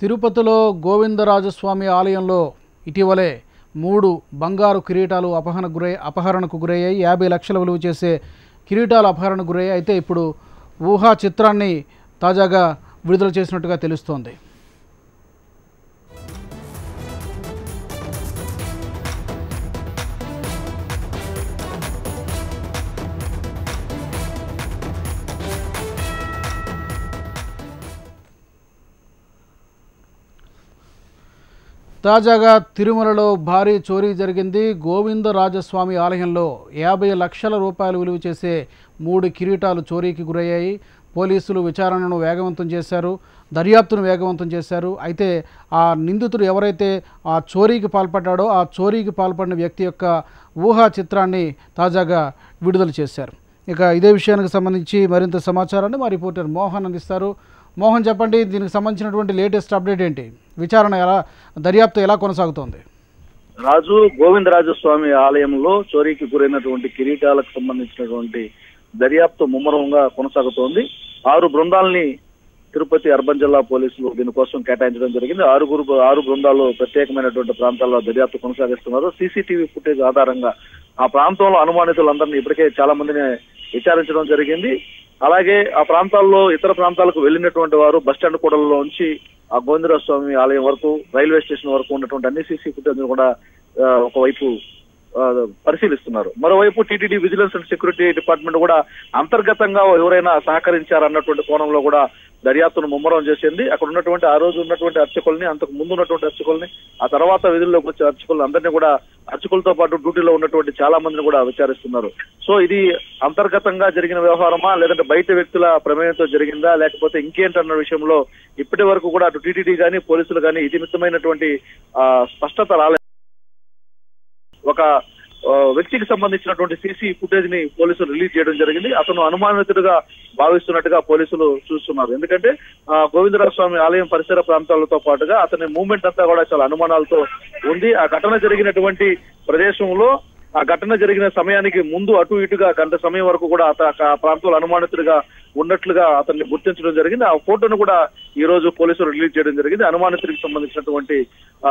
తిరుపతిలో గోవిందరాజస్వామి ఆలయంలో ఇటీవలే మూడు బంగారు కిరీటాలు అపహరణ గురై అపహరణకు గురయ్యాయి. యాభై లక్షల విలువ చేసే కిరీటాలు అపహరణకు గురయ్యాయి. అయితే ఇప్పుడు ఊహా చిత్రాన్ని తాజాగా విడుదల చేసినట్టుగా తెలుస్తోంది. తాజాగా తిరుమలలో భారీ చోరీ జరిగింది. గోవిందరాజస్వామి ఆలయంలో యాభై లక్షల రూపాయలు విలువ చేసే మూడు కిరీటాలు చోరీకి గురయ్యాయి. పోలీసులు విచారణను వేగవంతం చేశారు. దర్యాప్తును వేగవంతం చేశారు. అయితే ఆ నిందితుడు ఎవరైతే ఆ చోరీకి పాల్పడ్డాడో ఆ చోరీకి పాల్పడిన వ్యక్తి యొక్క ఊహా చిత్రాన్ని తాజాగా విడుదల చేశారు. ఇక ఇదే విషయానికి సంబంధించి మరింత సమాచారాన్ని మా రిపోర్టర్ మోహన్ అందిస్తారు. మోహన్ చెప్పండి దీనికి సంబంధించినటువంటి లేటెస్ట్ అప్డేట్ ఏంటి? విచారణ ఎలా దర్యాప్తు ఎలా కొనసాగుతోంది? రాజు గోవిందరాజస్వామి ఆలయంలో చోరీకి గురైనటువంటి కిరీటాలకు సంబంధించినటువంటి దర్యాప్తు ముమ్మరంగా కొనసాగుతోంది. ఆరు బృందాలని తిరుపతి అర్బన్ జిల్లా పోలీసులు దీనికోసం కేటాయించడం జరిగింది. ఆరుగురు ఆరు బృందాలు ప్రత్యేకమైనటువంటి ప్రాంతాల్లో దర్యాప్తు కొనసాగిస్తున్నారు. సీసీటీవీ ఫుటేజ్ ఆధారంగా ఆ ప్రాంతంలో అనుమానితులందరినీ ఇప్పటికే చాలా మందిని విచారించడం జరిగింది. అలాగే ఆ ప్రాంతాల్లో ఇతర ప్రాంతాలకు వెళ్ళినటువంటి వారు బస్టాండ్ కూడలలో ఉంచి ఆ గోవిందరాజ స్వామి ఆలయం వరకు రైల్వే స్టేషన్ వరకు ఉన్నటువంటి అన్ని సీసీ ఫుటేజ్ కూడా ఒకవైపు పరిశీలిస్తున్నారు. మరోవైపు TTD vigilance and security department కూడా అంతర్గతంగా ఎవరైనా సహకరించారన్నటువంటి కోణంలో కూడా దర్యాప్తును ముమ్మరం చేసింది. అక్కడ ఉన్నటువంటి ఆ రోజు ఉన్నటువంటి అర్చకుల్ని అంతకు ముందు ఉన్నటువంటి అర్చకుల్ని ఆ తర్వాత విధుల్లోకి వచ్చే అర్చకులు అందరినీ కూడా అర్చకులతో పాటు డ్యూటీలో ఉన్నటువంటి చాలా మందిని కూడా విచారిస్తున్నారు. సో ఇది అంతర్గతంగా జరిగిన వ్యవహారమా? లేదంటే బయట వ్యక్తుల ప్రమేయంతో జరిగిందా? లేకపోతే ఇంకేంటన్న విషయంలో ఇప్పటి వరకు కూడా అటు టీటీడీ కానీ పోలీసులు కానీ ఇది మితమైనటువంటి ఆ, స్పష్టత రాలేదు ఒక వ్యక్తికి సంబంధించినటువంటి సీసీ ఫుటేజ్ని పోలీసులు రిలీజ్ చేయడం జరిగింది. అతను అనుమానితుడిగా భావిస్తున్నట్టుగా పోలీసులు చూస్తున్నారు. ఎందుకంటే ఆ, గోవిందరాజ స్వామి ఆలయం పరిసర ప్రాంతాలతో పాటుగా అతని మూవ్మెంట్ అంతా కూడా చాలా అనుమానాలతో ఉంది. ఆ ఘటన జరిగినటువంటి ప్రదేశంలో ఆ ఘటన జరిగిన సమయానికి ముందు అటు ఇటుగా గంట సమయం వరకు కూడా అత ఆ ప్రాంతంలో అనుమానితుడిగా ఉన్నట్లుగా అతన్ని గుర్తించడం జరిగింది. ఆ ఫోటోను కూడా ఈ రోజు పోలీసులు రిలీజ్ చేయడం జరిగింది. అనుమానితుడికి సంబంధించినటువంటి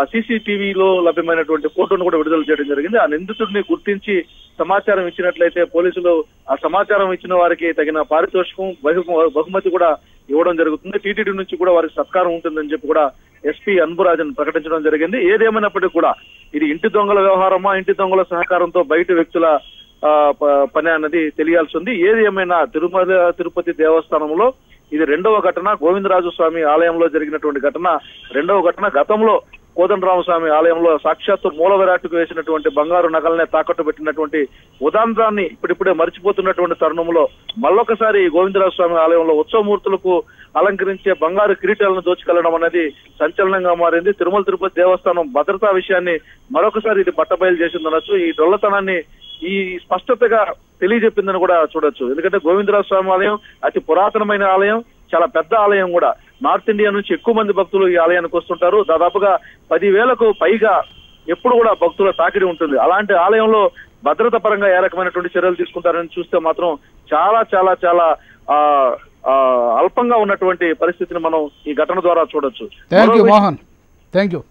సీసీటీవీలో లభ్యమైనటువంటి ఫోటోను కూడా విడుదల చేయడం జరిగింది. ఆ నిందితుడిని గుర్తించి సమాచారం ఇచ్చినట్లయితే పోలీసులు ఆ సమాచారం ఇచ్చిన వారికి తగిన పారితోషికం బహుమతి కూడా ఇవ్వడం జరుగుతుంది. టీటీడీ నుంచి కూడా వారికి సత్కారం ఉంటుందని చెప్పి కూడా ఎస్పీ అన్బురాజన్ ప్రకటించడం జరిగింది. ఏదేమైనప్పటికీ కూడా ఇది ఇంటి దొంగల వ్యవహారమా ఇంటి దొంగల సహకారంతో బయట వ్యక్తుల ఆ, ప- పని అన్నది తెలియాల్సి ఉంది. ఏది ఏమైనా తిరుమల తిరుపతి దేవస్థానంలో ఇది రెండవ ఘటన గోవిందరాజు స్వామి ఆలయంలో జరిగినటువంటి ఘటన రెండవ ఘటన గతంలో కోదండరామస్వామి ఆలయంలో సాక్షాత్తు మూల విరాట్టుకు వేసినటువంటి బంగారు నగలనే తాకట్టు పెట్టినటువంటి ఉదాంతాన్ని ఇప్పుడిప్పుడే మర్చిపోతున్నటువంటి తరుణంలో మళ్ళొకసారి గోవిందరాజ గోవిందరాజు స్వామి ఆలయంలో ఉత్సవమూర్తులకు అలంకరించే బంగారు కిరీటాలను దోచుకెళ్ళడం అనేది సంచలనంగా మారింది. తిరుమల తిరుపతి దేవస్థానం భద్రతా విషయాన్ని మరొకసారి ఇది బట్టబయలు చేసిందనొచ్చు ఈ డొల్లతనాన్ని ఈ స్పష్టతగా తెలియజెప్పిందని కూడా చూడొచ్చు. ఎందుకంటే గోవిందరాజ స్వామి ఆలయం అతి పురాతనమైన ఆలయం. చాలా పెద్ద ఆలయం కూడా. నార్త్ ఇండియా నుంచి ఎక్కువ మంది భక్తులు ఈ ఆలయానికి వస్తుంటారు. దాదాపుగా పదివేలకు పైగా ఎప్పుడు కూడా భక్తుల తాకిడి ఉంటుంది. అలాంటి ఆలయంలో భద్రత పరంగా ఏ రకమైనటువంటి చర్యలు తీసుకుంటారని చూస్తే మాత్రం చాలా చాలా చాలా ఆ అల్పంగా ఉన్నటువంటి పరిస్థితిని మనం ఈ ఘటన ద్వారా చూడొచ్చు. Thank you Mohan thank you